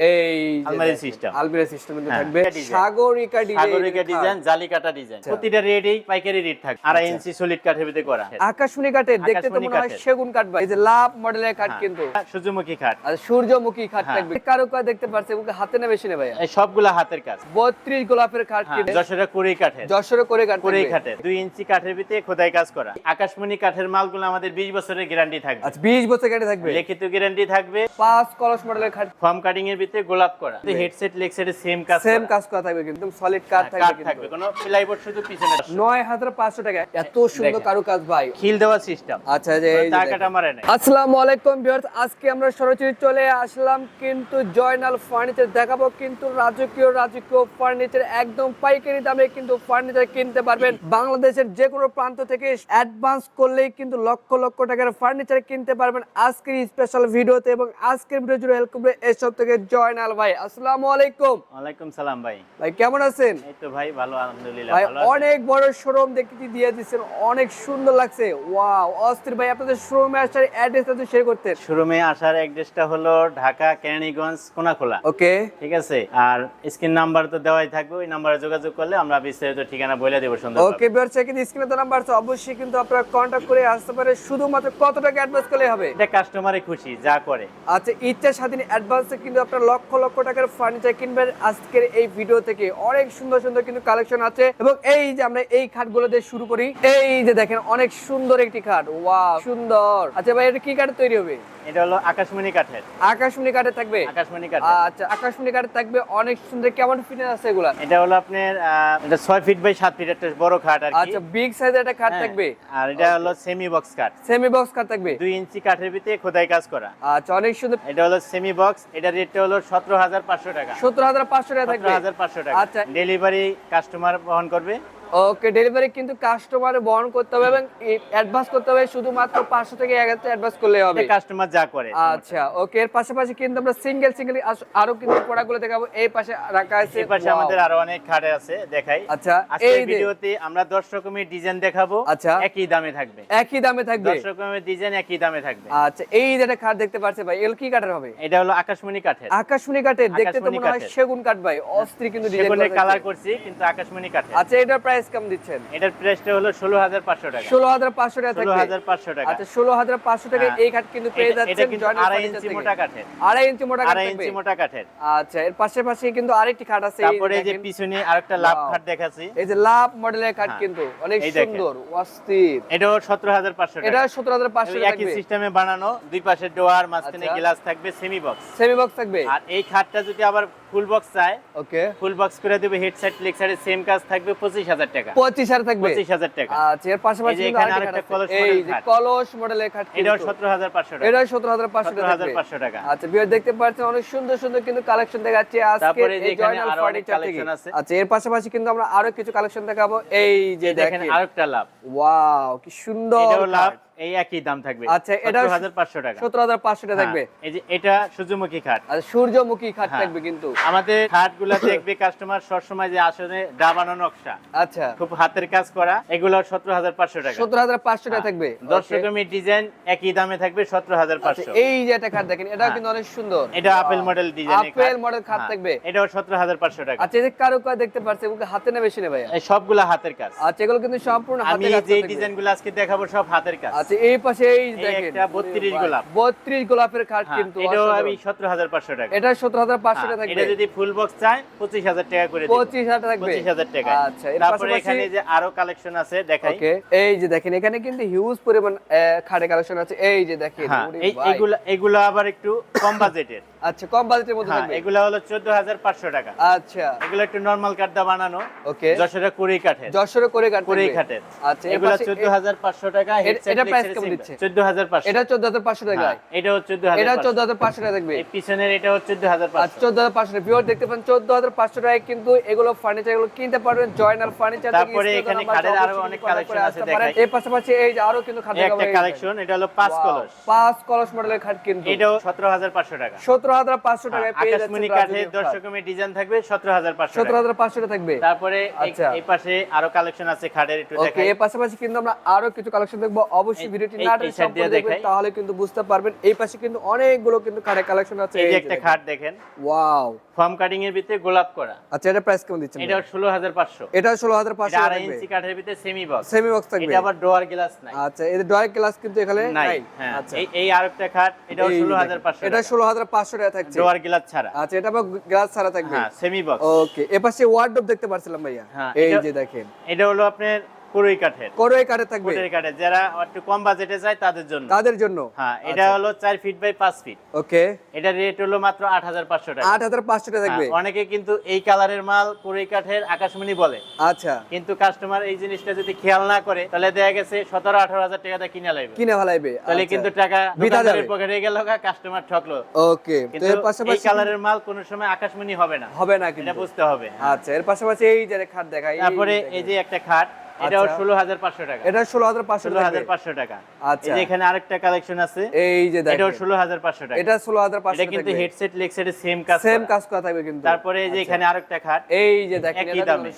এই যে আলমারি system। আলমারি সিস্টেম কিন্তু হ্যাঁ, থাকবে। সাগরিকা ডিজাইন সাগরিকা ডিজাইন জালি কাটা ডিজাইন প্রতিটা রেডই পাইকারি রেট থাকে আড়াই আচ্ছা। ইঞ্চি সলিড কাঠের ভিতরে করা। আকাশমণি কাঠের দেখতে তো মনে হয় সেগুন কাঠ ভাই এই যে লাভ মডেলের কাঠ হ্যাঁ। কিন্তু। সূর্যমুখী কাঠ। আর সূর্যমুখী কাঠ হ্যাঁ। থাকবে। কারও কাজ দেখতে পারছে এবং হাতে না বেশি সবগুলা হাতের কাজ। বত্রিশ গোলাপের কাঠ হ্যাঁ, কুড়ি কাঠের। যশোরে করে কাঠ কুড়ি থাকবে। কাঠের। দুই ইঞ্চি কাঠের ভিতরে খোদাই কাজ করা। আকাশমণি কাঠের মালগুলো আমাদের বিশ বছরের গ্যারান্টি থাকবে। আচ্ছা বিশ বছর কাঠে থাকবে। লিখিত গ্যারান্টি থাকবে। পাঁচ কলস মডেলের কাঠ। ফর্ম কাটিং এর ভিতরে গোলাপ করা। হেডসেট লেগসেটের সেম কাজ সেম কাজ করা থাকবে কিন্তু সলিড হ্যাঁ, থাকবে কিন্তু। থাকবে। কোনো প্লাইবোর্ড শুধু পিছনে নয় হাজার পাঁচশো টাকা। এত সুন্দর কারু কাজ ভাই। খিল দেওয়া সিস্টেম আচ্ছা যে টাকাটা মারে নাই। আসসালামু আলাইকুম ভিউয়ার্স আজকে আমরা সরাসরি চলে আসলাম কিন্তু জয়নাল ফার্নিচার দেখাবো। কিন্তু রাজকীয় রাজকীয় ফার্নিচার একদম পাইকারি দামে কিন্তু ফার্নিচার কিনতে পারবেন। বাংলাদেশের যে কোনো প্রান্ত থেকে অ্যাডভান্স করলেই কিন্তু লক্ষ লক্ষ টাকার ফার্নিচার কিনতে পারবেন। আজকের স্পেশাল ভিডিওতে এবং আজকের ভিডিও জুড়ে হেল্প করবে এসব থেকে জয়নাল ভাই। আসসালামু আলাইকুম। ওয়ালাইকুম সালাম ভাই। ভাই কেমন আছেন? এই তো ভাই ভালো আলহামদুলিল্লাহ ভাই অনেক বড় শোরুম দেখতে দিয়ে দিচ্ছেন অনেক সুন্দর লাগছে। ওয়াও অস্থির ভাই আপনাদের শোরুমে আসার অ্যাড্রেসটা তো শেয়ার করতেন। শোরুমে আসার অ্যাড্রেসটা হলো ঢাকা কেরানীগঞ্জ কোনাখোলা। ওকে। ঠিক আছে? আর স্ক্রিন নাম্বার তো দেওয়াই থাকবে ওই নাম্বারে যোগাযোগ করলে আমরা বিস্তারিত ঠিকানা বলে দেবো সুন্দর ওকে কিন্তু স্ক্রিনে তো নাম্বার আছে অবশ্যই কিন্তু আপনারা কন্টাক্ট করে আসতে পারে শুধুমাত্র কত টাকা অ্যাডভান্স করলে হবে? এটা কাস্টমারে খুশি যা করে। আচ্ছা ইচ্ছা স্বাধীন অ্যাডভান্সে কিন্তু আপনারা লক্ষ লক্ষ টাকার ফার্নিচার কিনবেন। আজকের এই ভিডিও থেকে অনেক সুন্দর সুন্দর কিন্তু কালেকশন আছে। এবং এই যে আমরা এই খাটগুলো দিয়ে শুরু করি, এই যে দেখেন অনেক সুন্দর একটি খাট। ওয়া সুন্দর। আচ্ছা ভাই, এটা কি কাঠ তৈরি হবে? এটা হলো আকাশমণি কাঠের। আকাশমণি কাঠে থাকবে? আকাশমণি কাঠের। আচ্ছা আকাশমণি কাঠে থাকবে। অনেক সুন্দর কেমন ফিটনেস আছে এগুলা? এটা হলো আপনার এটা ছয় ফিট বাই সাত ফিট একটা বড় খাট আর কি। আচ্ছা বিগ সাইজের একটা খাট হ্যাঁ, থাকবে? আর এটা হলো সেমি বক্স কাঠ সেমি বক্স খাট থাকবে? দুই ইঞ্চি কাঠের ভিতরে খোদাই কাজ করা। আচ্ছা অনেক সুন্দর। এটা হলো সেমি বক্স এটা রেটটা হলো সতেরো হাজার পাঁচশো টাকা। সত্তর হাজার পাঁচশো টাকা থাকবে? সতেরো হাজার পাঁচশো টাকা। আচ্ছা। ডেলিভারি কাস্টমার বহন করবে। ওকে ডেলিভারি কিন্তু কাস্টমার বহন করতে হবে এবং অ্যাডভান্স করতে হবে শুধুমাত্র পাঁচশো থেকে এক হাজার অ্যাডভান্স করলে হবে। কাস্টমার যা করে আচ্ছা ওকে এর পাশাপাশি কিন্তু আমরা সিঙ্গেল সিঙ্গেল আরও কিন্তু প্রোডাক্টগুলো দেখাবো। এই পাশে রাখা আছে এই পাশে আমাদের আরও অনেক খাট আছে দেখাই। আচ্ছা এই ভিডিওতে আমরা দশ রকমের ডিজাইন দেখাবো আচ্ছা। একই দামে থাকবে। একই দামে থাকবে। দশ রকমের ডিজাইন একই দামে থাকবে। আচ্ছা এই যে একটা খাট দেখতে পাচ্ছি ভাই এল কি কাঠের হবে? এটা হলো আকাশমণি কাঠের। আকাশমণি কাঠের দেখতে তো মনে হয় সেগুন কাঠ ভাই অস্ত্রী কিন্তু ডিজাইন সেগুনের কালার করছি কিন্তু আকাশমণি কাঠের। আচ্ছা এটার প্রাইস কেমন দিচ্ছেন? এটার প্রাইসটা হলো ষোলো হাজার পাঁচশো টাকা। ষোলো হাজার পাঁচশো টাকা ষোলো থাকবে হাজার পাঁচশো টাকা। আচ্ছা ষোলো হাজার পাঁচশো টাকায় হ্যাঁ। এই খাট কিন্তু পেয়ে এটা- এটা যাচ্ছেন আড়াই ইঞ্চি মোটা কাঠের। আড়াই ইঞ্চি মোটা কাঠ থাকবে ইঞ্চি মোটা কাঠের। আচ্ছা এর পাশাপাশি কিন্তু আরেকটি খাট আছে এই যে পিছনে আরেকটা লাভ খাট দেখাচ্ছি। এই যে লাভ মডেলের খাট হ্যাঁ। কিন্তু অনেক সুন্দর অস্থির। এটাও সতেরো হাজার পাঁচশো এটা টাকা। সতেরো হাজার পাঁচশো ওই টাকা একই সিস্টেমে বানানো দুই পাশে ডোয়ার মাঝখানে আচ্ছা। গ্লাস থাকবে সেমি বক্স সেমি বক্স থাকবে। আর এই খাটটা যদি আবার ফুল বক্স চায় ওকে ফুল বক্স করে দেবে হেড সাইড সেম কাজ থাকবে পঁচিশ হাজার টাকা। পঁচিশ হাজার থাকবে? পঁচিশ হাজার টাকা। আচ্ছা এর পাশাপাশি এখানে আরেকটা। কলস এই যে কলস মডেলের খাট হাজার পাঁচশো টাকা। এটাও সতেরো হাজার পাঁচশো টাকা আচ্ছা বিয়ার দেখতে পাচ্ছেন অনেক সুন্দর সুন্দর কিন্তু কালেকশন দেখাচ্ছে আজকে এই এখানে জয়নাল ফার্নিচার থেকে। আচ্ছা এর পাশাপাশি কিন্তু আমরা আরও কিছু কালেকশন দেখাবো। এই যে দেখেন। আরেকটা লাভ। ওয়াও কি সুন্দর এটাও লাভ। এই একই দাম থাকবে। আচ্ছা, হাজার পাঁচশো টাকা। সতেরো হাজার পাঁচশো টাকা থাকবে। হ্যাঁ, এই যে এটা সূর্যমুখী খাট। আর সূর্যমুখী খাট হ্যাঁ। থাকবে কিন্তু। আমাদের খাটগুলা দেখবে কাস্টমার সবসময় যে আসলে ডাবানো নকশা। আচ্ছা। খুব হাতের কাজ করা এগুলো সতেরো হাজার পাঁচশো টাকা। সতেরো হাজার পাঁচশো টাকা হ্যাঁ, থাকবে। দশ Okay. রকমের ডিজাইন একই দামে থাকবে সতেরো হাজার আচ্ছা, পাঁচশো এই যে একটা খাট দেখেন হ্যাঁ। কিন্তু অনেক সুন্দর। এটা apple model design apple model খাট। থাকবে। এটাও সতেরো হাজার পাঁচশো টাকা। আচ্ছা এই যে কারও কাজ দেখতে পারছে এগুলো হাতে না বেশি নেবে এই সবগুলা হাতের কাজ। আচ্ছা এগুলো কিন্তু সম্পূর্ণ আমি হাতে কাজ যে থাকবে। ডিজাইনগুলো আজকে দেখাবো সব হাতের কাজ। আচ্ছা এই পাশে এই দেখেন। একটা 32 গোলাপ। বত্রিশ গোলাপের খাট হ্যাঁ, কিন্তু এটাও আমি সতেরো হাজার পাঁচশো টাকা। এটা সতেরো হাজার পাঁচশো হ্যাঁ, টাকা থাকবে। এটা যদি ফুল বক্স চায় পঁচিশ হাজার টাকা করে দিবো। পঁচিশ হাজার টাকা থাকবে। পঁচিশ হাজার টাকা আচ্ছা তারপরে এখানে যে আরও কালেকশন আছে দেখাই। ওকে এই যে দেখেন এখানে কিন্তু হিউজ পরিমাণ খাটে কালেকশন আছে। এই যে দেখেন হ্যাঁ এই। এগুলা এগুলো আবার একটু কম বাজেটের আচ্ছা কম বাজেটের মধ্যে থাকবে। এগুলো হলো চোদ্দ হাজার পাঁচশো টাকা। আচ্ছা। এগুলো একটু নর্মাল কাঠদা বানানো। ওকে। যশোরে কুড়ি কাঠের। যশোরে করে কাট কুড়ি। কাঠের। আচ্ছা এগুলো পাশে চোদ্দ হাজার পাঁচশো টাকা এটা কেমন দিচ্ছে? এটা টাকা। হ্যাঁ, এটা টাকা পিছনের আর ভিউয়ার দেখতে পান টাকায় কিন্তু এগুলো ফার্নিচার এগুলো কিনতে পারবেন জয়নাল ফার্নিচার তারপরে এখানে খাটের আরও অনেক collection আছে দেখাই। এর পাশাপাশি এই আরও কিন্তু খাট একটা কালেকশন এটা হলো পাঁচ কলস পাঁচ কলস মডেলের খাট কিন্তু। এটাও সতেরো হাজার পাঁচশো টাকা। সতেরো হাজার পাঁচশো টাকায় পেয়ে যাচ্ছেন আকাশমণি রাজকীয় কাঠের দশ রকমের ডিজাইন থাকবে সতেরো হাজার পাঁচশো সতেরো টাকা। হাজার পাঁচশো টাকা থাকবে। তারপরে এই- আচ্ছা। পাশে আরও কালেকশন আছে খাটের একটু ওকে পাশাপাশি কিন্তু আমরা আরও কিছু কালেকশন দেখব। অবশ্যই অবশ্যই এই- ভিডিওটি না এই দেখবেন তাহলে কিন্তু বুঝতে পারবেন এই পাশে কিন্তু অনেকগুলো কিন্তু কাঠের কালেকশন আছে। এই যে একটা খাট দেখেন। ওয়াও ফর্ম কাটিং এর ভিতরে গোলাপ করা। আচ্ছা এটা প্রাইস কেমন দিচ্ছেন এটা ষোলো হাজার পাঁচশো। এটা ষোলো হাজার পাঁচশো এটা আড়াই ইঞ্চি কাঠের ভিতরে সেমি বক্স সেমি বক্স থাকবে। এটা আবার ডোয়ার গ্লাস নাই। আচ্ছা এদের ডয়ার ক্লাস কিন্তু এখানে নাই হ্যাঁ। আচ্ছা। এই এই আরেকটা খাট এই এটা ষোলো হাজার পাঁচশো টাকা থাকছে। ডোয়ার গ্লাস ছাড়া। আচ্ছা এটা আবার গ্লাস ছাড়া থাকবে। হ্যাঁ সেমি বক্স ওকে এপাশে ওয়ার্ডরোব দেখতে পারছিলাম ভাইয়া। হ্যাঁ, এই যে দেখেন। এটা হলো আপনার কুড়ি কাঠের। করোই কাঠে থাকবে। কুড়ি কাঠের যারা একটু কম বাজেটে যায় তাদের জন্য। তাদের জন্য। হ্যাঁ এটা আচ্ছা। হলো চার ফিট বাই পাঁচ ফিট ওকে। এটা রেট হলো মাত্র আট হাজার পাঁচশো টাকা। আট হাজার পাঁচশো টাকা থাকবে। হ্যাঁ, অনেকে কিন্তু এই কালারের মাল কুড়ি কাঠের আকাশমণি বলে। আচ্ছা। কিন্তু কাস্টমার এই জিনিসটা যদি খেয়াল না করে তাহলে দেখা গেছে সতেরো আঠারো হাজার টাকা দিয়ে কিনে লাগবে কিনে ফেলাইবে। তাহলে আচ্ছা। কিন্তু টাকা দোকানদারের পকেটে গেল কাস্টমার ঠকলো। ওকে। তো কিন্তু এর এই কালারের মাল কোনো সময় আকাশমণি হবে না। হবে না এটা বুঝতে হবে আচ্ছা এর পাশাপাশি এই যে খাট দেখাই তারপরে এই যে একটা খাট এটাও আচ্ছা। 16500 টাকা। এটা 16500 16500 টাকা। আচ্ছা। এখানে আরেকটা কালেকশন আছে এই যে টাকা। এটা কিন্তু হেডসেট সেম কাজ সেম কাজ করা থাকবে কিন্তু। তারপরে যে আচ্ছা। এখানে আরেকটা খাট এই যে দেখেন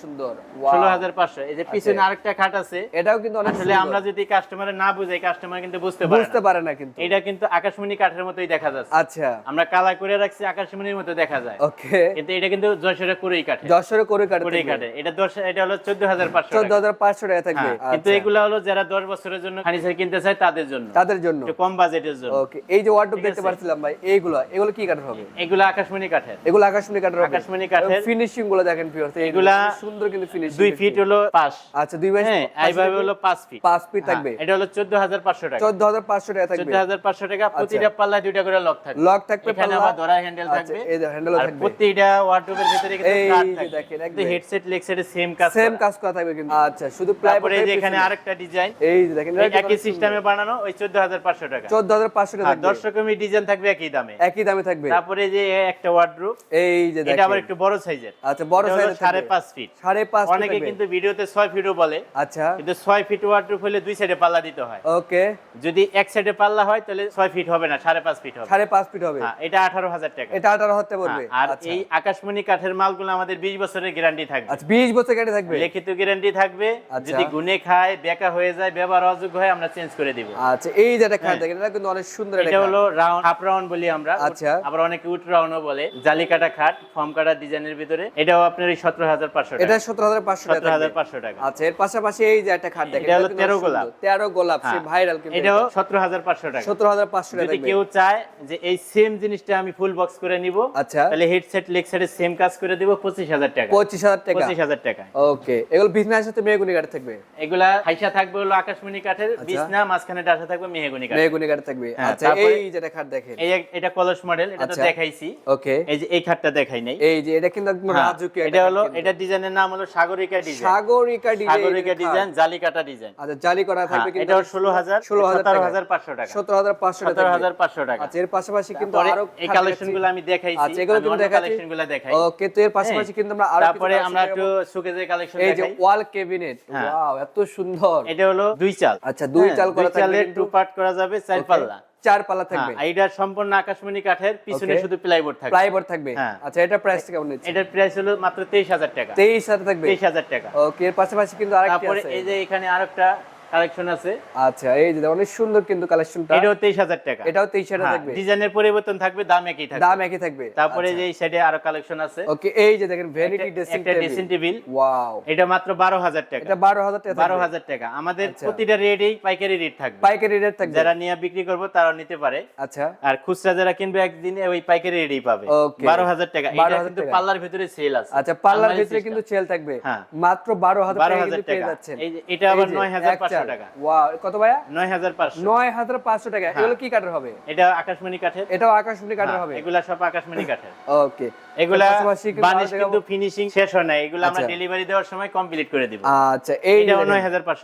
সুন্দর। 16500 এই যে আচ্ছা। পিছনে আরেকটা খাট আছে। এটাও কিন্তু অনেক আসলে আমরা যদি কাস্টমার না বুঝাই কাস্টমার কিন্তু বুঝতে পারে বুঝতে পারে না কিন্তু। এটা কিন্তু আকাশমণি কাঠের মতোই দেখা যাচ্ছে। আচ্ছা। আমরা কালা করে রাখছি আকাশমণির মতো দেখা যায়। ওকে। কিন্তু এটা কিন্তু যশোরে করেই কাঠে যশোরে করে কাঠে এটা 10 এটা হলো চোদ্দ হাজার 14500 চারশো টাকা থাকবে। হ্যাঁ, কিন্তু আচ্ছা। এগুলো হলো যারা দশ বছরের জন্য ফার্নিচার কিনতে চায় তাদের জন্য। তাদের জন্য। কম বাজেটের জন্য। ওকে এই যে ওয়ার্ডরোব দেখতে পাচ্ছিলাম ভাই এইগুলো এগুলো কি কাঠের হবে? এগুলো আকাশমণি কাঠের। এগুলো আকাশমণি কাঠের হবে। আকাশমণি কাঠের। ফিনিশিংগুলো দেখেন পিওর এগুলা সুন্দর কিন্তু ফিনিশিং 2 ফিট হলো পাশ আচ্ছা 2 বাই হ্যাঁ এইভাবে হলো 5 ফিট 5 ফিট থাকবে। এটা হলো 14500 টাকা। 14500 টাকা থাকবে। 14500 টাকা আচ্ছা। প্রতিটা পাল্লা দুইটা করে লক থাকবে। লক থাকবে পাল্লা। আবার ধরা হ্যান্ডেল আচ্ছা, থাকবে। এই হ্যান্ডেল থাকবে। প্রতিটা ওয়ার্ডরোবের ভিতরে কিন্তু কাঠ থাকবে। দেখেন একদম। হেডসেট লেগসেটে সেম কাজ সেম কাজ করা থাকবে কিন্তু। আচ্ছা শুধু প্লাই এই যে এখানে আরেকটা ডিজাইন এই যে দেখেন একই সিস্টেমে বানানো ওই চোদ্দ হাজার পাঁচশো টাকা। চোদ্দ হাজার পাঁচশো টাকা থাকবে দর্শকমি ডিজাইন থাকবে একই দামে। একই দামে থাকবে। তারপরে যে একটা ওয়ার্ডরোব এই যে এটা আবার একটু বড় সাইজের আচ্ছা বড় সাইজের সাড়ে পাঁচ ফিট সাড়ে পাঁচ feet অনেকে কিন্তু ভিডিওতে ছয় ফিটও বলে। আচ্ছা। কিন্তু ছয় ফিট ওয়ার্ডরোব হলে দুই সাইডে পাল্লা দিতে হয়। ওকে। যদি এক সাইডে পাল্লা হয় তাহলে ছয় ফিট হবে না সাড়ে পাঁচ ফিট হবে। সাড়ে পাঁচ ফিট হবে। হ্যাঁ, এটা আঠারো হাজার টাকা। এটা আঠারো হতে পড়বে হ্যাঁ, আর আচ্ছা। এই আকাশমণি কাঠের মালগুলো আমাদের বিশ বছরের গ্যারান্টি থাকবে। আচ্ছা বিশ বছর কেটে থাকবে। লিখিত গ্যারান্টি থাকবে। যদি গুনে খায় বেকা হয়ে যায় ব্যবহার অযোগ্য হয় আমরা চেঞ্জ করে দিব। আচ্ছা এই যে একটা খাট হ্যাঁ। দেখেন এটা কিন্তু অনেক সুন্দর এটা হলো রাউন্ড হাফ রাউন্ড বলি আমরা। আচ্ছা। আবার অনেকে উট রাউন্ডও বলে। জালি কাটা খাট ফর্ম কাটা ডিজাইনের ভিতরে। এটাও আপনার এই সতেরো হাজার পাঁচশো এটা টাকা। সতেরো হাজার পাঁচশো টাকা সতেরো হাজার থাকবে। পাঁচশো টাকা। আচ্ছা এর পাশাপাশি এই যে একটা খাট দেখেন এটা হলো কিন্তু 13 গোলাপ। সুন্দর। তেরো গোলাপ সে হ্যাঁ। ভাইরাল কিন্তু এটাও সতেরো হাজার পাঁচশো টাকা। সতেরো হাজার পাঁচশো টাকা যদি কেউ চায় যে এই সেম জিনিসটা আমি ফুল বক্স করে নিব আচ্ছা। তাহলে হেডসেট লেগ সেটের সেম কাজ করে দিব পঁচিশ হাজার টাকা। পঁচিশ হাজার টাকা। পঁচিশ হাজার টাকা। ওকে। এগুলো বিজনেস সাথে মেগুনি কাঠ থাকবে? এগুলা হাইসা থাকবে হলো আকাশমণি কাঠের বিছনা মাঝখানে ডাসা থাকবে মেহগনি কাঠ মেগুনি কাঠ থাকবে। হ্যাঁ, আচ্ছা এই যে একটা খাট দেখেন। এই এটা কলস মডেল এটা তো আচ্ছা। দেখাইছি। ওকে। এই যে এই খাটটা দেখাই নাই। এই যে এটা কিন্তু একদম হ্যাঁ, রাজকীয় এটা হলো এটা ডিজাইনের নাম হলো Sagarika design. Sagarika design Sagarika design জালি কাটা ডিজাইন। আচ্ছা জালি করা থাকবে কিন্তু হাজার ষোলো টাকা। হাজার পাঁচশো টাকা। সতেরো হাজার পাঁচশো টাকা আচ্ছা এর পাশাপাশি কিন্তু আরও এই খাট কালেকশনগুলো আমি দেখাইছি। আচ্ছা এগুলো কিন্তু দেখাচ্ছি। কালেকশনগুলো দেখাই ওকে তো এর পাশাপাশি হ্যাঁ। কিন্তু আমরা আরও তারপরে আমরা একটু। সুকেজের কালেকশন এই যে ওয়াল ক্যাবিনেট হ্যাঁ। ওয়াও এত সুন্দর। এটা হলো দুই চাল। আচ্ছা দুই হ্যাঁ, চাল করা থাকবে টু পার্ট করা যাবে চার পাল্লা। চার পাল্লা হ্যাঁ, থাকবে। এইটার সম্পূর্ণ আকাশমণি কাঠের পিছনে. শুধু প্লাইবোর্ড থাকবে। প্লাইবোর্ড থাকবে। হ্যাঁ। আচ্ছা এটা প্রাইস কেমন নিচ্ছে? এটার প্রাইস হলো মাত্র তেইশ হাজার টাকা। তেইশ হাজার থাকবে? তেইশ হাজার টাকা। ওকে এর পাশাপাশি কিন্তু আরেকটি তারপরে এই যে এখানে আরেকটা কালেকশন আছে। আচ্ছা এই যে অনেক সুন্দর কিন্তু কালেকশনটা। এটাও 23000 টাকা। এটাও 23000 হ্যাঁ, থাকবে। ডিজাইনের পরিবর্তন থাকবে দাম একই থাকবে। দাম একই থাকবে। তারপরে আচ্ছা। যে সাইডে আরও কালেকশন আছে। ওকে এই যে দেখেন ভ্যানিটি ড্রেসিং একটা ড্রেসিং টেবিল ওয়াও এটা মাত্র 12000 টাকা। এটা 12000 টাকা 12000 টাকা। আমাদের আচ্ছা। প্রতিটা রেটেই পাইকারি রেট থাকবে। পাইকারি রেট থাকবে। যারা নিয়ে বিক্রি করব তারা নিতে পারে। আচ্ছা। আর খুচরা যারা কিনবে একদিনে ওই পাইকারি রেটেই পাবে। 12000 টাকা। এটা কিন্তু পার্লার ভিতরে সেল আছে। আচ্ছা পার্লার ভিতরে কিন্তু সেল থাকবে। হ্যাঁ। মাত্র 12000 টাকা কিন্তু পেয়ে যাচ্ছেন। এটা আবার নয় হাজার টাকা। ওয়াও কত ভাইয়া? নয় হাজার পাঁচশো। নয় হাজার পাঁচশো টাকা। এগুলো কি কাঠের হবে? এটা আকাশমণি কাঠের। এটাও আকাশমণি কাঠের হবে। এগুলা সব আকাশমণি কাঠের। ওকে এগুলা পাশাপাশি কিন্তু বানিশ কিন্তু ফিনিশিং শেষ হয় না এগুলো আমরা আচ্ছা। ডেলিভারি দেওয়ার সময় কমপ্লিট করে দিব। আচ্ছা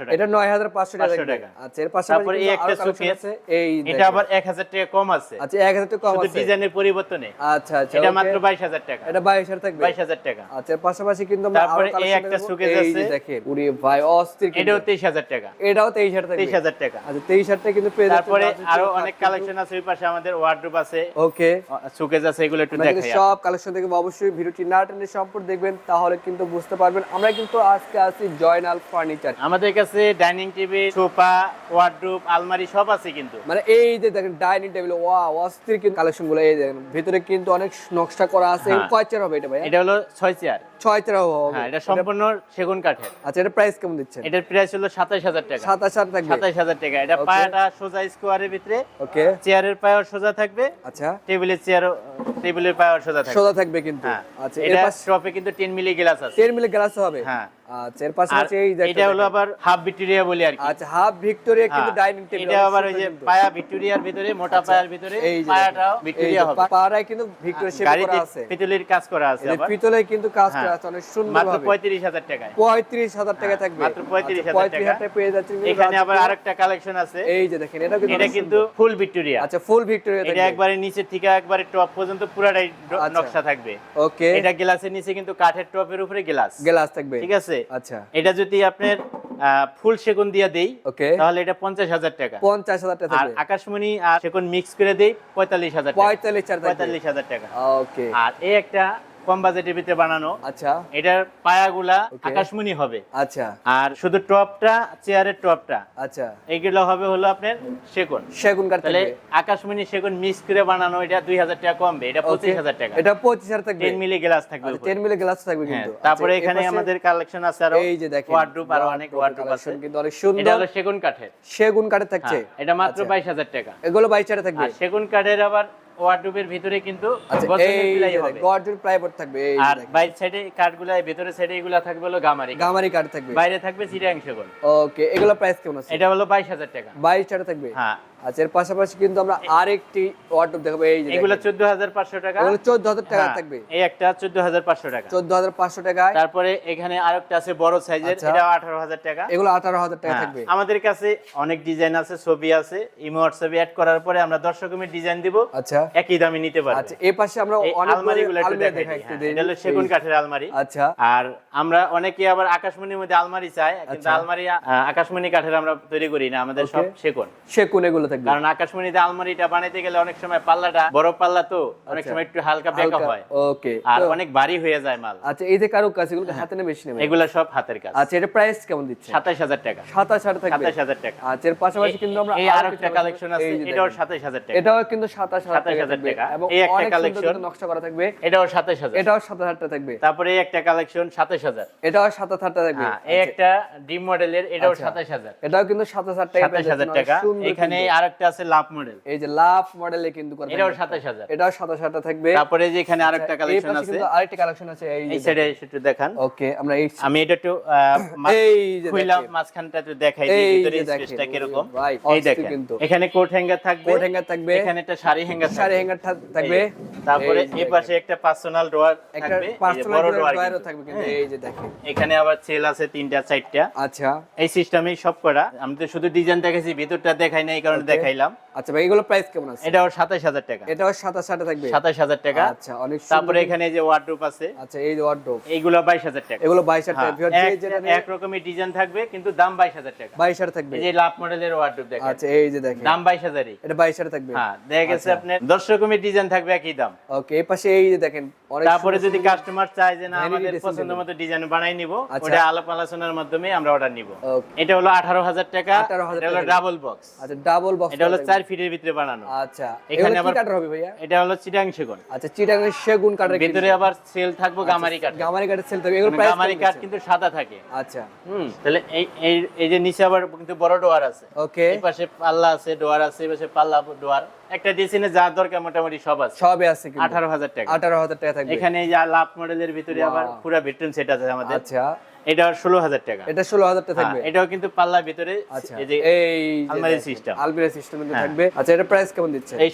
টাকা। এটা নয় হাজার পাঁচশো টাকা 500 থাকবে। টাকা। আচ্ছা এর পাশাপাশি তারপরে এই একটা আরও আছে। এই এটা আবার এক হাজার টাকা কম আছে। আচ্ছা এক হাজার টাকা কম শুধু ডিজাইনের পরিবর্তনে। আচ্ছা আচ্ছা এটা মাত্র বাইশ হাজার টাকা। এটা বাইশ হাজার থাকবে। বাইশ হাজার টাকা। আচ্ছা এর পাশাপাশি কিন্তু আমরা আরও দেখাবো। এই দেখেন ভাই অস্থির এটাও তেইশ হাজার টাকা। এটাও তেইশ হাজার তেইশ হাজার টাকা। আচ্ছা তেইশ হাজার টাকা কিন্তু তারপরে আরও অনেক কালেকশন আছে ওই পাশে আমাদের ওয়ার্ড্রোপ আছে। ওকে। সুকেজ আছে এগুলো একটু দেখাই সব কালেকশন অবশ্যই ভিডিওটি না টেনে সম্পূর্ণ দেখবেন তাহলে কিন্তু বুঝতে পারবেন। আমরা কিন্তু আজকে আছি জয়নাল ফার্নিচার আমাদের কাছে ডাইনিং টেবিল সোফা ওয়ার্ড্রোপ আলমারি সব আছে কিন্তু। মানে এই যে দেখেন ডাইনিং টেবিল ওয়া অস্থির কিন্তু কালেকশনগুলো। এই দেখেন ভিতরে কিন্তু অনেক নকশা করা আছে। হ্যাঁ। কয় চেয়ার হবে এটা ভাই এটা হলো ছয় চেয়ার ছয় তেরো হ্যাঁ এটা সম্পূর্ণ সেগুন কাঠের। আচ্ছা এটা প্রাইস কেমন দিচ্ছেন? এটার প্রাইস হলো সাতাশ হাজার টাকা। সাতাশ হাজার থাকবে। সাতাশ হাজার টাকা। এটা. পায়াটা সোজা স্কোয়ারের ভিতরে। ওকে চেয়ারের পায়াও সোজা থাকবে। আচ্ছা। টেবিলের চেয়ার টেবিলের পায়াও সোজা থাকবে। সোজা থাকবে কিন্তু। হ্যাঁ। আচ্ছা এটা টপে কিন্তু টেন মিলি গ্লাস আছে। টেন মিলি গ্লাস হবে। হ্যাঁ। আচ্ছা এর পাশে এই যে এটা হলো আবার হাফ ভিক্টোরিয়া বলি আর কি। আচ্ছা হাফ ভিক্টোরিয়া কিন্তু হ্যাঁ, ডাইনিং টেবিল এটা আবার ওই যে পায়া ভিক্টোরিয়ার ভিতরে মোটা পায়ার ভিতরে আচ্ছা, এই যে পায়াটাও ভিক্টোরিয়া হবে। পাড়ায় কিন্তু ভিক্টোরিয়া শেপ করা আছে। পিতলের কাজ করা আছে আবার। পিতলে কিন্তু কাজ করা হ্যাঁ। আছে অনেক সুন্দর মাত্র টাকায়। হ্যাঁ, থাকবে। মাত্র 35,000 আচ্ছা, টাকা। পেয়ে যাচ্ছেন এখানে আবার আরেকটা কালেকশন আছে। এই যে দেখেন এটা কিন্তু এটা কিন্তু ফুল ভিক্টোরিয়া আচ্ছা ফুল ভিক্টোরিয়া এটা একবারে নিচে থেকে একবারে টপ পর্যন্ত পুরাটাই। নকশা থাকবে। ওকে এটা গ্লাসের নিচে কিন্তু কাঠের টপের উপরে গ্লাস গ্লাস থাকবে। ঠিক আছে? আচ্ছা। এটা যদি আপনার আহ, ফুল সেগুন দিয়ে দেই ওকে। তাহলে এটা পঞ্চাশ হাজার টাকা। পঞ্চাশ হাজার টাকা আর আকাশমণি আর সেগুন মিক্স করে দেই পঁয়তাল্লিশ হাজার টাকা। পঁয়তাল্লিশ পঁয়তাল্লিশ হাজার টাকা। ওকে। আর এই একটা কম বাজেটের ভিতরে বানানো। আচ্ছা। এটার পায়াগুলা আকাশমণি হবে। আচ্ছা। আর শুধু টপটা চেয়ারের টপটা। আচ্ছা। এইগুলো হবে হলো আপনার সেগুন। সেগুন কাঠ তাহলে আকাশমণি সেগুন মিক্স করে বানানো এটা দুই হাজার টাকা কমবে এটা পঁচিশ হাজার টাকা। এটা পঁচিশ হাজার থাকবে। টেন মিলি গ্লাস থাকবে আচ্ছা উপরে। টেন মিলি গ্লাস থাকবে হ্যাঁ, কিন্তু। তারপরে আচ্ছা, এখানে আমাদের কালেকশন আছে আরও এই যে দেখেন ওয়ার্ডরোব আরও অনেক ওয়ার্ডরোব আছে। কিন্তু অনেক সুন্দর। এটা হলো সেগুন কাঠের। সেগুন কাঠের থাকছে। হ্যাঁ, এটা মাত্র আচ্ছা। বাইশ হাজার টাকা। এগুলো বাইশ হাজার থাকবে আর সেগুন কাঠের আবার ওয়ার্ডরোবের ভিতরে কিন্তু আচ্ছা গর্জন প্লাইবোর্ড থাকবে আর। বাইরের সাইডে কাঠগুলা ভিতরে সাইডে এগুলা থাকবে হলো গামারি গামারি কাঠ থাকবে। বাইরে থাকবে সেগুন। ওকে এগুলো প্রাইস কেমন আছে? এটা হলো বাইশ হাজার টাকা। বাইশ টাকা থাকবে? হ্যাঁ। আচ্ছা এর পাশাপাশি কিন্তু আমরা আরেকটি ওয়ার্ডরোব দেখাবো এই যে এগুলো দেখেন। চোদ্দ হাজার পাঁচশো টাকা। এগুলো চোদ্দ হাজার টাকা হ্যাঁ, থাকবে। এই একটা চোদ্দ হাজার পাঁচশো টাকা। চোদ্দ হাজার পাঁচশো টাকায়। তারপরে এখানে আরেকটা আছে বড় সাইজের আচ্ছা। এটা আঠারো হাজার টাকা। এগুলো আঠারো হাজার টাকা হ্যাঁ, থাকবে। আমাদের কাছে অনেক ডিজাইন আছে ছবি আছে ইমো হোয়াটসঅ্যাপে অ্যাড করার পরে আমরা ডিজাইন দিব। আচ্ছা। একই দামে নিতে পারবে। আচ্ছা এই পাশে আমরা অনেক আলমারিগুলো একটু আলমারি দেখাই হ্যাঁ। এটা হলো সেগুন কাঠের আলমারি। আচ্ছা। আর আমরা অনেকে আবার আকাশমণির মধ্যে আলমারি চাই কিন্তু আচ্ছা। আলমারি আকাশমণি কাঠের আমরা তৈরি করি না আমাদের সব. সেগুন। সেগুন এগুলো থাকবে। কারণ আকাশমণিতে আলমারিটা বানাইতে গেলে অনেক সময় পাল্লাটা বড় পাল্লা তো অনেক আচ্ছা। সময় একটু হালকা বেঁকা হয়। ওকে আর অনেক ভারী হয়ে যায় মাল। আচ্ছা এই যে কারও কাজ এগুলো হাতে নেবে বেশি নেবে এগুলা সব হাতের কাজ। আচ্ছা এটা প্রাইস কেমন দিচ্ছে সাতাইশ হাজার টাকা। সাতাশ হাজার থাকবে। সাতাইশ হাজার টাকা। আচ্ছা এর পাশাপাশি কিন্তু আমরা এই আরও একটা কালেকশন আছে এটাও দেখেন। সাতাইশ হাজার টাকা। এটাও কিন্তু সাতাশ হাজার 27,000 টাকা এবং এই একটা অনেক। কিন্তু নকশা করা থাকবে। এটাও সাতাইশ হাজার। এটাও সাতাশ হাজার টাকা থাকবে। তারপরে এই একটা কালেকশন সাতাইশ হাজার। এটাও সাতাশ হাজার টাকা থাকবে। হ্যাঁ এই একটা ডিম মডেলের এটাও আচ্ছা। সাতাইশ হাজার। এটাও কিন্তু সাতাশ হাজার টাকা সাতাইশ হাজার পেয়ে টাকা যাচ্ছেন, অনেক সুন্দর এখানে। আরেকটা আছে লাভ মডেল। এই যে লাভ মডেলে কিন্তু এটাও থাকবে। সাতাইশ হাজার। এটাও সাতাশ হাজার টাকা থাকবে। তারপরে যে এখানে আরেকটা আচ্ছা, কালেকশন আছে কিন্তু আরেকটা কালেকশন আছে এই এই সাইডে একটু দেখান। ওকে আমরা এই আমি এটা একটু এই যে খুইলাম মাঝখানটা একটু দেখাই দিই ভিতরে স্পেসটা কীরকম। ভাই, এই দেখেন এখানে কোট হ্যাঙ্গার থাকবে। কোট হ্যাঙ্গার থাকবে। এখানে একটা শাড়ি হ্যাঙ্গার শাড়ি হ্যাঙ্গার থাকবে। তারপরে এই পাশে একটা পার্সোনাল একটা থাকবে। বড় ড্রয়ারও থাকবে কিন্তু এই যে দেখেন। এখানে আবার সেল আছে তিনটা চারটা। আচ্ছা। এই সিস্টেমেই সব করা। আমি তো শুধু ডিজাইন দেখেছি ভিতরটা দেখাই নাই কারণে. দেখাইলাম। আচ্ছা ভাই এগুলো প্রাইস কেমন আছে? এটাও সাতাইশ হাজার টাকা। এটাও সাতাশ হাজার থাকবে? সাতাইশ হাজার টাকা। আচ্ছা অনেক তারপরে এখানে যে ওয়ার্ডরোব আছে। আচ্ছা এই যে ওয়ার্ডরোব এইগুলো বাইশ হাজার টাকা। এগুলো বাইশ হাজার হ্যাঁ, টাকা ভিউয়ার যে এক- যেটা এক রকমের ডিজাইন থাকবে কিন্তু দাম বাইশ হাজার টাকা। বাইশ হাজার থাকবে? এই যে লাভ মডেলের ওয়ার্ডরোব দেখেন। আচ্ছা এই যে দেখেন। দাম বাইশ হাজারই। এটা বাইশ হাজার থাকবে। হ্যাঁ দেখা গেছে আচ্ছা। আপনার। দশ রকমের ডিজাইন থাকবে একই দাম। ওকে এই পাশে এই যে দেখেন তারপরে যদি কাস্টমার চায় যে না আমাদের পছন্দ মতো ডিজাইন বানাই নিব আচ্ছা। ওটা আলাপ আলোচনার মাধ্যমে আমরা অর্ডার নিব। এটা হলো আঠারো হাজার টাকা এটা হলো ডাবল বক্স আচ্ছা ডাবল বক্স এটা হলো চার ফিটের ভিতরে বানানো। আচ্ছা এখানে আবার- কাটার হবে ভাইয়া? এটা হলো চিটাং সেগুন। আচ্ছা চিটাগাং সেগুন কাঠের ভিতরে আবার সেল থাকব গামারি কাঠ গামারি কাঠের সেল থাকবে। এগুলো প্রাইস গামারি কাঠ কিন্তু সাদা থাকে। আচ্ছা। হুম তাহলে এই এই এই যে নিচে আবার কিন্তু বড় ডোয়ার আছে। ওকে এই পাশে পাল্লা আছে ডোয়ার আছে এই পাশে পাল্লা ডোয়ার। একটা ডিজাইনে যা দরকার মোটামুটি সব আছে। সবই আছে কিন্তু। আঠারো হাজার টাকা। আঠারো হাজার টাকা থাকবে। এখানে যা লাভ মডেলের ভিতরে আবার. পুরো বেডরুম সেট আছে আমাদের। আচ্ছা। এটা ষোলো হাজার টাকা। এটা ষোলো হাজার টাকা হ্যাঁ, থাকবে। এটাও কিন্তু পাল্লার ভিতরে আচ্ছা এই যে এই আলমারি system। আলমারি সিস্টেম কিন্তু হ্যাঁ। থাকবে। আচ্ছা এটা প্রাইস কেমন দিচ্ছে? এই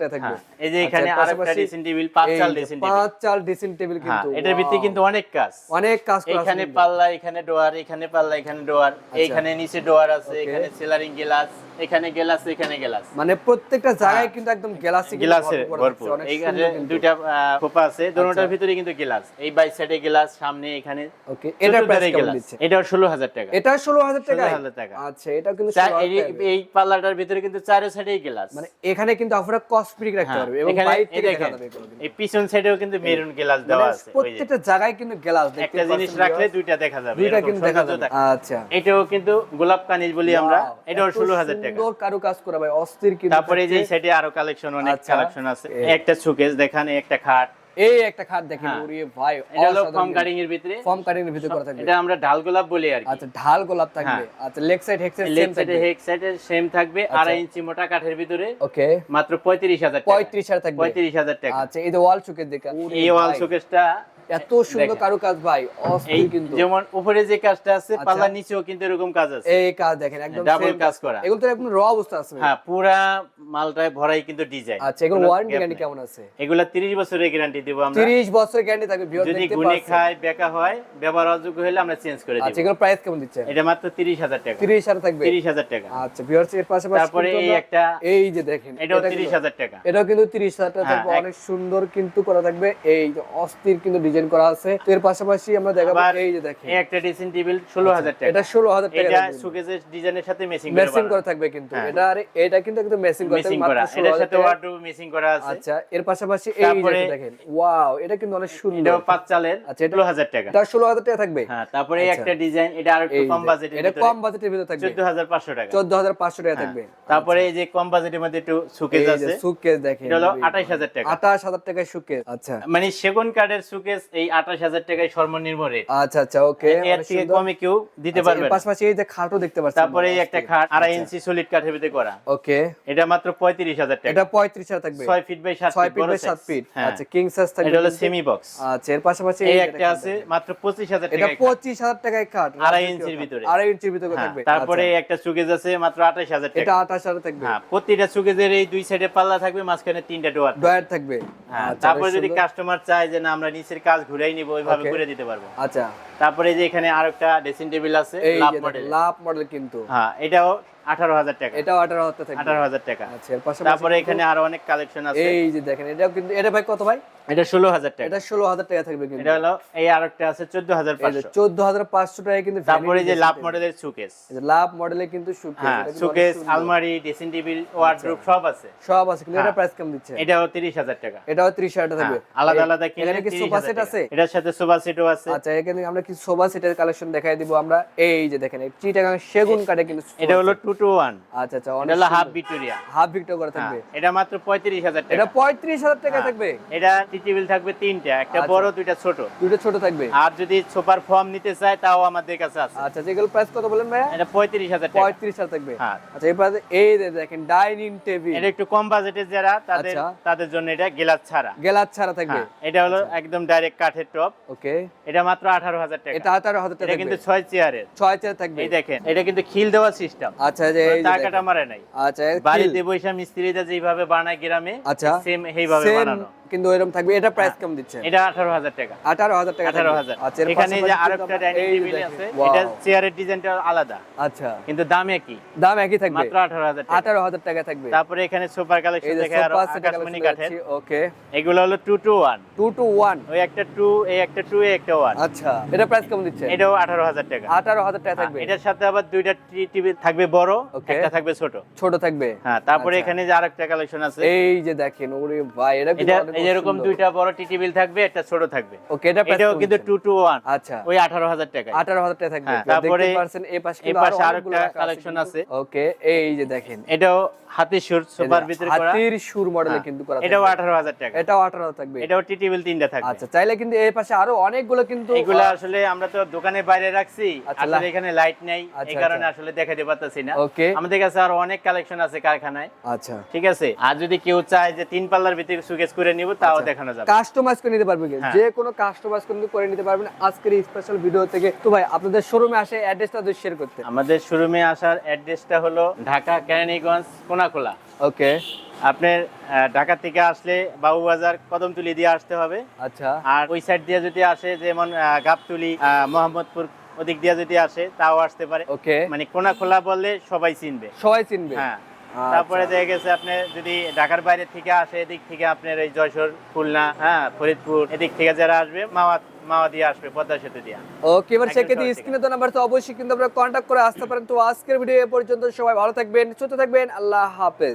টাকা থাকবে। হ্যাঁ, এই যে এখানে আচ্ছা, আরেকটা পাশাপাশি ড্রেসিং টেবিল পাঁচ চাল যে ড্রেসিং টেবিল পাঁচ চাল ড্রেসিং টেবিল কিন্তু এটার কিন্তু অনেক কাজ। অনেক কাজ করা এখানে পাল্লা এখানে ডোয়ার এখানে পাল্লা এখানে ডোয়ার এইখানে নিচে ডোয়ার আছে এখানে সেলারিং গ্লাস এখানে গ্লাস এখানে গ্লাস। মানে প্রত্যেকটা জায়গায় কিন্তু একদম গ্লাসি গ্লাসের ভরপুর এইখানে দুইটা খোপা আছে। দুটোটার ভিতরে কিন্তু গ্লাস। এই বাই সাইডে গ্লাস সামনে এখানে ওকে এটার প্রাইস কেমন দিচ্ছে? এটাও ষোলো টাকা। এটা ষোলো হাজার টাকা 16,000 টাকা। আচ্ছা এটা কিন্তু এই- পাল্লাটার ভিতরে কিন্তু চারো সাইডেই গ্লাস মানে এখানে কিন্তু আপনারা কসমেটিক রাখতে পারবে এবং বাইরে থেকে দেখা যাবে এই পিছন সাইডেও কিন্তু মেরুন গ্লাস দেওয়া আছে প্রত্যেকটা জায়গায় কিন্তু গ্লাস একটা জিনিস রাখলে দুইটা দেখা যাবে দুইটা কিন্তু দেখা যাবে। আচ্ছা। এটাও কিন্তু গোলাপ কানিজ বলি আমরা ষোলো হাজার টাকা। সুন্দর কারুকাজ করা ভাই অস্থির কিন্তু তারপরে যে এই। সাইডে আরও কালেকশন অনেক আচ্ছা। কালেকশন আছে। একটা সুকেস দেখান একটা খাট। এই একটা খাট দেখেন হ্যাঁ। ওরে ভাই এটা হলো ফর্ম কাটিং এর ভিতরে। ফর্ম কাটিং এর ভিতরে করা থাকবে। এটা আমরা ঢাল গোলাপ বলি আর কি। আচ্ছা ঢাল গোলাপ থাকবে। আচ্ছা leg side hex same leg সাইডে থাকবে। হেক সাইডে সেম থাকবে আচ্ছা। আড়াই ইঞ্চি মোটা কাঠের ভিতরে। ওকে। মাত্র পঁয়ত্রিশ হাজার টাকা। 35000 থাকবে। পঁয়ত্রিশ হাজার টাকা। আচ্ছা এই যে ওয়াল শোকেস দেখেন এই ওয়াল শোকেসটা এত সুন্দর দেখেন। কারুকাজ ভাই অস্থির কিন্তু। যেমন উপরে যে কাজটা আছে আচ্ছা। পাল্লার নিচেও কিন্তু এরকম কাজ আছে। এই কাজ দেখেন একদম ডাবল কাজ করা। এগুলো তো একদম র অবস্থা আছে হ্যাঁ পুরা মালটায় ভরাই কিন্তু ডিজাইন। আচ্ছা এগুলো ওয়ারেন্টি গ্যারান্টি কেমন আছে? এগুলা 30 বছরের গ্যারান্টি দেব আমরা। 30 বছর গ্যারান্টি থাকবে ভিউয়ার যদি গুনে খায় বেকা হয় ব্যবহার অযোগ্য হলে আমরা চেঞ্জ করে আচ্ছা এগুলো প্রাইস কেমন দিচ্ছে এটা মাত্র 30000 টাকা। 30 হাজার থাকবে? 30000 টাকা। আচ্ছা ভিউয়ার্স এর পাশাপাশি তারপরে এই একটা এই যে দেখেন এটাও এটা কিন্তু- 30000 টাকা। এটাও কিন্তু 30 হাজার টাকা হ্যাঁ, অনেক সুন্দর কিন্তু করা থাকবে। এই যে অস্থির কিন্তু ডিজাইন করা আছে। এর পাশাপাশি আমরা দেখাবো এই যে দেখেন। এই একটা ড্রেসিং টেবিল 16000 টাকা। এটা 16000 টাকা এটা সুকেজের ডিজাইনের সাথে ম্যাচিং করে মেসিং করা থাকবে কিন্তু। হ্যাঁ। এটা আর এটা কিন্তু একদম মেসিং করা থাকবে মাত্র এটার 16000 সাথে টাকা। ওয়ার্ডরোব মেসিং করা আছে। আচ্ছা এর পাশাপাশি এই যে দেখেন। ওয়াও এটা কিন্তু অনেক সুন্দর। এটাও পাঁচ চালের আচ্ছা, এটা- 16000 টাকা। এটা 16000 টাকা থাকবে। হ্যাঁ তারপরে এই আচ্ছা। একটা ডিজাইন এটা আর একটু কম বাজেটের এটা কম বাজেটের ভিতরে থাকবে। 14500 টাকা। 14500 টাকা হ্যাঁ। থাকবে। তারপরে এই যে কম বাজেটের মধ্যে একটু সুকেস আছে। সুটকেস দেখেন। এটা হলো 28000 টাকা। 28000 টাকায় সুটকেস আচ্ছা। মানে সেগুন কার্ডের সুকেস এই 28000 টাকায় সর্বনিম্ন রেট আচ্ছা আচ্ছা ওকে এর থেকে কমে কেউ দিতে আচ্ছা, পারবে না। পাশাপাশি এই যে খাটও দেখতে পাচ্ছেন তারপরে এই একটা খাট আড়াই ইঞ্চি সলিড কাঠের ভিতরে করা। ওকে। এটা মাত্র 35000 টাকা। এটা 35000 থাকবে। 6 feet by 7 6 feet by 7 feet. আচ্ছা কিং সাইজ থাকবে এটা হলো সেমি বক্স আচ্ছা এর পাশাপাশি এই একটা আছে। মাত্র 25000 এটা টাকা 25000 টাকায় খাট। আড়াই রাজকীয় ইঞ্চির ভিতরে। আড়াই ইঞ্চির ভিতরে থাকবে। তারপরে আচ্ছা। একটা সুকেজ আছে মাত্র 28000 এটা টাকা 28000 থাকবে। হ্যাঁ প্রতিটা সুকেজের এই দুই সাইডে পাল্লা থাকবে মাঝখানে তিনটা ডোয়ার ডয়ার থাকবে। হ্যাঁ আচ্ছা, তারপরে যদি কাস্টমার চায় যে না আমরা নিচের কাজ ঘুরাই নিব ওইভাবে ঘুরে দিতে পারব। আচ্ছা। তারপরে যে এখানে আরেকটা ড্রেসিং টেবিল আছে লাভ মডেল লাভ মডেল কিন্তু। হ্যাঁ এটাও 18000 টাকা। এটাও আঠারো 18000 থাকবে। 18000 টাকা। আচ্ছা তারপরে এখানে আরও অনেক কালেকশন আছে। এই যে দেখেন এটাও কিন্তু এটা ভাই কত ভাই? এটা 16000 টাকা। এটা 16000 টাকা থাকবে কিন্তু। এটা হলো এই আরেকটা আছে 14500 14500 টাকা কিন্তু তারপরে যে লাভ মডেলের সুকেস লাভ মডেলে কিন্তু হ্যাঁ সুকেস আলমারি ড্রেসিং টেবিল ওয়ার্ডরোব সব আছে। সব আছে কিন্তু এটা হ্যাঁ। প্রাইস কেমন দিচ্ছে? এটাও 30000 টাকা। এটাও 30000 টাকা থাকবে। হ্যাঁ, আলাদা আলাদা এখানে কি সোফা সেট আছে? এটার সাথে সোফা সেটও আছে। আচ্ছা এখানে আমরা কিছু সোফা সেটের কালেকশন দেখাই দিব আমরা? এই যে দেখেন চিটাগাং সেগুন কাঠে কিন্তু এটা হলো 2 টু 1 আচ্ছা আচ্ছা এটা হলো হাফ ভিক্টোরিয়া হাফ ভিক্টর করা থাকবে। এটা মাত্র 35000 টাকা। এটা 35000 টাকা হ্যাঁ। থাকবে? এটা টি থাকবে তিনটা একটা আচ্ছা। বড় দুইটা ছোট। দুটো ছোট থাকবে? আর যদি সোফার ফর্ম নিতে চায় তাও আমাদের কাছে আছে। আচ্ছা যেগুলো প্রাইস কত বলেন ভাইয়া? এটা 35000 টাকা। 35000 থাকবে। হ্যাঁ। আচ্ছা এরপর এই দেখেন ডাইনিং টেবিল এটা একটু কম বাজেটের যারা তাদের আচ্ছা। তাদের জন্য এটা গ্লাস ছাড়া। গেলাত ছাড়া থাকবে। হ্যাঁ, এটা হলো একদম ডাইরেক্ট কাঠের টপ ওকে। এটা মাত্র 18000 টাকা। এটা 18000 টাকা এটা কিন্তু 6 চেয়ারের ছয় চেয়ার থাকবে। এই দেখেন এটা কিন্তু খিল দেওয়া সিস্টেম আচ্ছা যে এই যে টাকাটা মারে নাই। আচ্ছা বাড়িতে বৈশা মিস্ত্রিটা যেভাবে বানায় গ্রামে আচ্ছা সেম এইভাবে বানানো। কিন্তু এরকম থাকবে। এটা প্রাইস কেমন দিচ্ছে? এটা 18000 টাকা। 18000 টাকা 18000 আচ্ছা এখানে যে আরেকটা ডাইনিং টেবিল আছে এটা চেয়ারের ডিজাইনটা আলাদা। আচ্ছা। কিন্তু দাম একই। দাম একই থাকবে? মাত্র 18000 টাকা। 18000 টাকা থাকবে। তারপরে এখানে সুপার কালেকশন দেখে আর আকাশমণি কাঠের। ওকে এগুলো হলো 2 টু 1 2 টু 1 ওই একটা 2 এই একটা 2 এই একটা 1 আচ্ছা এটা প্রাইস কম দিচ্ছে? এটাও 18000 টাকা। 18000 টাকা থাকবে। এটার সাথে আবার দুইটা টিভি থাকবে বড়. একটা থাকবে ছোট। ছোট থাকবে। হ্যাঁ তারপরে আচ্ছা। এখানে যে আরেকটা কালেকশন আছে। এই যে দেখেন ওরে ভাই এটা এই যেরকম দুইটা বড় টি টেবিল থাকবে একটা ছোট থাকবে। ওকে এটা এটাও কিন্তু 2 টু 1 আচ্ছা। ওই 18000 টাকা 18000 টাকা থাকবে। হ্যাঁ, তারপরে এই পাশে এই পাশে আরেকটা কালেকশন আছে। ওকে এই যে দেখেন। এটাও হাতি সুর সুপার ভিতরে করা। হাতির সুর মডেলে হ্যাঁ, কিন্তু করা এটাও 18000 টাকা। এটাও 18000 থাকবে। এটাও টি টেবিল তিনটা থাকবে। আচ্ছা চাইলে কিন্তু এই পাশে আরও অনেকগুলো কিন্তু এগুলা আসলে আমরা তো দোকানের বাইরে রাখছি। আচ্ছা, আসলে এখানে লাইট নাই আচ্ছা, এই কারণে আচ্ছা। আসলে দেখাতে পারতেছি না। ওকে। আমাদের কাছে আরও অনেক কালেকশন আছে কারখানায়। আচ্ছা। ঠিক আছে? আর যদি কেউ চায় যে তিন পাল্লার ভিতরে সুকেস করে নিব তাও দেখানো যাবে। কাস্টমাইজ করে নিতে পারবে। যে কোনো কাস্টমাইজ কিন্তু করে নিতে পারবেন আজকের এই স্পেশাল ভিডিও থেকে। তো ভাই আপনাদের শোরুমে আসে অ্যাড্রেসটা যদি শেয়ার করতে। আমাদের শোরুমে আসার অ্যাড্রেসটা হলো ঢাকা কেরানীগঞ্জ কোনাখোলা। ওকে আপনার ঢাকা থেকে আসলে বাবুবাজার কদমতলি দিয়ে আসতে হবে। আচ্ছা। আর ওই সাইড দিয়ে যদি আসে যেমন গাবতলি মোহাম্মদপুর ওদিক দিয়ে যদি আসে তাও আসতে পারে। ওকে মানে কোনাখোলা বললে সবাই চিনবে। সবাই চিনবে। হ্যাঁ। তারপরে দেখা গেছে আপনি যদি ঢাকার বাইরে থেকে আসে এদিক থেকে আপনার এই যশোর খুলনা হ্যাঁ ফরিদপুর এদিক থেকে যারা আসবে মাওয়া মাওয়া দিয়ে আসবে পদ্মা সেতু দিয়ে। ওকে এবার সেক্ষেত্রে সহজ স্ক্রিনে তো নাম্বার তো অবশ্যই কিন্তু আপনারা কন্ট্যাক্ট করে আসতে পারেন। তো আজকের ভিডিও এ পর্যন্ত সবাই ভালো থাকবেন সুস্থ থাকবেন আল্লাহ হাফেজ।